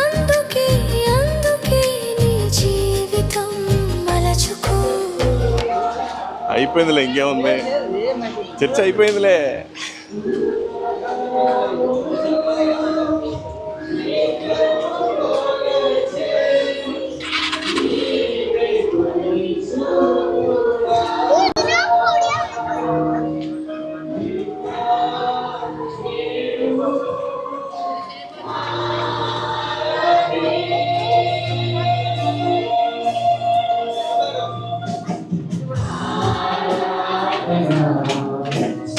అందుకే అందుకే నీ జీవితం మలచుకో. అయిపోయిందిలే ఇంకేముంది? చర్చ అయిపోయిందిలే.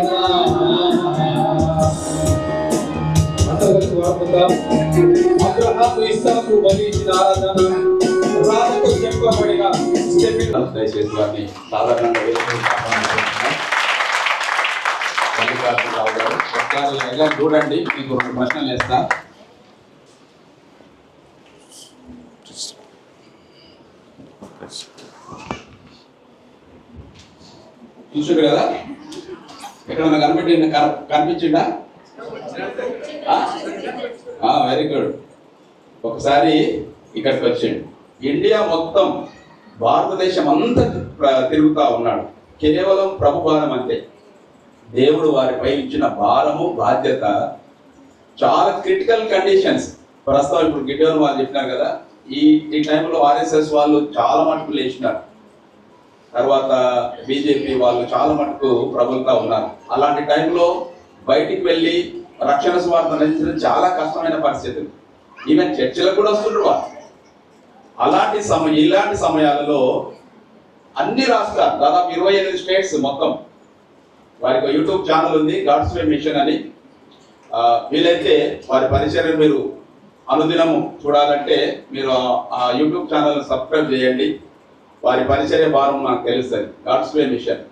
అబ్రహాము ఇస్సాకు బలించిన ఆరాధన చెప్పబడిన దయచేసి వారిని సాధారణంగా వేసుకుని గారు ఒకసారి చూడండి మీకు రెండు ప్రశ్నలు వేస్తా చూసాడు కదా? ఎక్కడన్నా కనిపెట్టి కనిపించిందా వెరీ గుడ్ ఒకసారి ఇక్కడికి వచ్చిండు ఇండియా మొత్తం భారతదేశం అంతా తిరుగుతూ ఉన్నాడు. కేవలం ప్రభు భారం అంతే. దేవుడు వారిపై ఇచ్చిన భారము బాధ్యత చాలా క్రిటికల్ కండిషన్స్ ప్రస్తుతం ఇప్పుడు గిడ్డోన్ వాళ్ళు చెప్పినారు కదా ఈ ఈ టైంలో ఆర్ఎస్ఎస్ వాళ్ళు చాలా మటుకు లేచినారు. తర్వాత బీజేపీ వాళ్ళు చాలా మటుకు ప్రభుత్వం ఉన్నారు. అలాంటి టైంలో బయటికి వెళ్ళి రక్షణ స్వార్థ అందించడం చాలా కష్టమైన పరిస్థితులు ఈవెన్ చర్చిలకు కూడా వస్తుండ్రు వాళ్ళు. అలాంటి సమయం ఇలాంటి సమయాలలో అన్ని రాష్ట్రాలు దాదాపు ఇరవై ఎనిమిది స్టేట్స్ మొత్తం. వారికి యూట్యూబ్ ఛానల్ ఉంది గాడ్స్ వే మిషన్ అని. వీలైతే వారి పరిచయం మీరు అనుదినము చూడాలంటే మీరు ఆ యూట్యూబ్ ఛానల్ సబ్స్క్రైబ్ చేయండి. వారి పరిచర్య భారం నాకు తెలుస్తుంది గాడ్స్ వే మిషన్